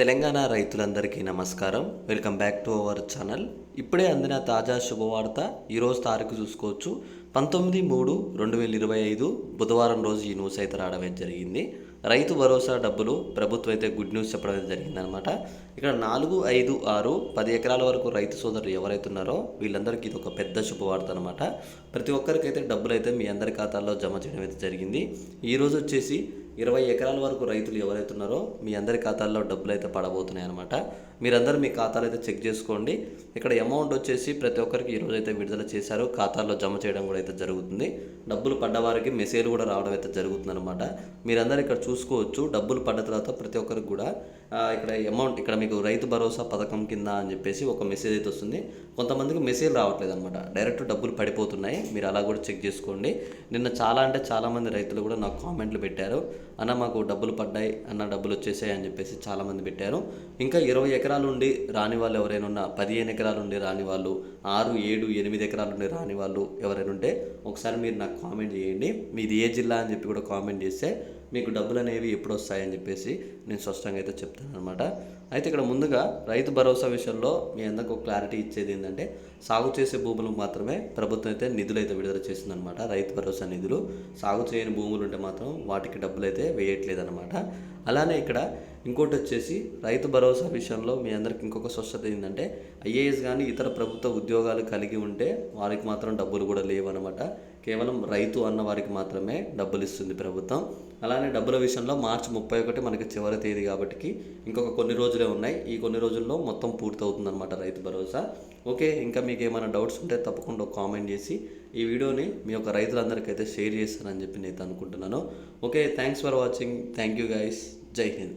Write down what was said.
తెలంగాణ రైతులందరికీ నమస్కారం. Welcome back to our channel. ఇప్పుడే అందిన తాజా శుభవార్త ఈరోజు తారీఖు చూసుకోవచ్చు. పంతొమ్మిది మూడు రెండు వేల ఇరవై ఐదు బుధవారం రోజు ఈ న్యూస్ అయితే రావడం జరిగింది. రైతు భరోసా డబ్బులు ప్రభుత్వం అయితే గుడ్ న్యూస్ చెప్పడం జరిగిందనమాట ఇక్కడ నాలుగు ఐదు ఆరు పది ఎకరాల వరకు రైతు సోదరులు ఎవరైతే ఉన్నారో వీళ్ళందరికీ ఇది ఒక పెద్ద శుభవార్త అనమాట ప్రతి ఒక్కరికైతే డబ్బులు అయితే మీ అందరి ఖాతాల్లో జమ చేయడం అయితే జరిగింది. ఈరోజు వచ్చేసి ఇరవై ఎకరాల వరకు రైతులు ఎవరైతే ఉన్నారో మీ అందరి ఖాతాల్లో డబ్బులు అయితే పడబోతున్నాయి అనమాట మీరందరూ మీ ఖాతాలు అయితే చెక్ చేసుకోండి. ఇక్కడ అమౌంట్ వచ్చేసి ప్రతి ఒక్కరికి ఈరోజు అయితే విడుదల చేశారు. ఖాతాల్లో జమ చేయడం కూడా అయితే జరుగుతుంది. డబ్బులు పడ్డ వారికి మెసేజ్ కూడా రావడం అయితే జరుగుతుంది అనమాట మీరందరూ ఇక్కడ చూసుకోవచ్చు. డబ్బులు పడ్డ తర్వాత ప్రతి ఒక్కరికి కూడా ఇక్కడ అమౌంట్ ఇక్కడ మీకు రైతు భరోసా పథకం కింద అని చెప్పేసి ఒక మెసేజ్ అయితే వస్తుంది. కొంతమందికి మెసేజ్ రావట్లేదు అనమాట డైరెక్ట్ డబ్బులు పడిపోతున్నాయి. మీరు అలా కూడా చెక్ చేసుకోండి. నిన్న చాలా అంటే చాలామంది రైతులు కూడా నాకు కామెంట్లు పెట్టారు. అన్న మాకు డబ్బులు పడ్డాయి అన్న డబ్బులు వచ్చేసాయి అని చెప్పేసి చాలామంది పెట్టారు. ఇంకా ఇరవై ఎకరాలు ఉండి రాని వాళ్ళు ఎవరైనా ఉన్నా పదిహేను ఎకరాలు ఉండి రాని వాళ్ళు ఆరు ఏడు ఎనిమిది ఎకరాలు ఉండి రాని వాళ్ళు ఎవరైనా ఉంటే ఒకసారి మీరు నాకు కామెంట్ చేయండి. మీది ఏ జిల్లా అని చెప్పి కూడా కామెంట్ చేస్తే మీకు డబ్బులు అనేవి ఎప్పుడు వస్తాయని చెప్పేసి నేను స్పష్టంగా అయితే చెప్తాను అనమాట అయితే ఇక్కడ ముందుగా రైతు భరోసా విషయంలో మీ అందరికి ఒక క్లారిటీ ఇచ్చేది ఏంటంటే సాగు చేసే భూములకు మాత్రమే ప్రభుత్వం అయితే నిధులు అయితే విడుదల చేసిందనమాట రైతు భరోసా నిధులు సాగు చేయని భూములు ఉంటే మాత్రం వాటికి డబ్బులు అయితే వేయట్లేదు అనమాట అలానే ఇక్కడ ఇంకోటి వచ్చేసి రైతు భరోసా విషయంలో మీ అందరికి ఇంకొక స్వచ్ఛత ఏంటంటే ఐఏఎస్ కానీ ఇతర ప్రభుత్వ ఉద్యోగాలు కలిగి ఉంటే వారికి మాత్రం డబ్బులు కూడా లేవన్నమాట కేవలం రైతు అన్న వారికి మాత్రమే డబ్బులు ఇస్తుంది ప్రభుత్వం. అలానే డబ్బుల విషయంలో మార్చి ముప్పై ఒకటి మనకి చివరి తేదీ కాబట్టి ఇంకొక కొన్ని రోజులే ఉన్నాయి. ఈ కొన్ని రోజుల్లో మొత్తం పూర్తవుతుందనమాట రైతు భరోసా. ఓకే ఇంకా మీకు ఏమైనా డౌట్స్ ఉంటే తప్పకుండా కామెంట్ చేసి ఈ వీడియోని మీ యొక్క రైతులందరికీ అయితే షేర్ చేస్తానని చెప్పి నేను అనుకుంటున్నాను. Okay thanks for watching. Thank you guys. Jai Hind.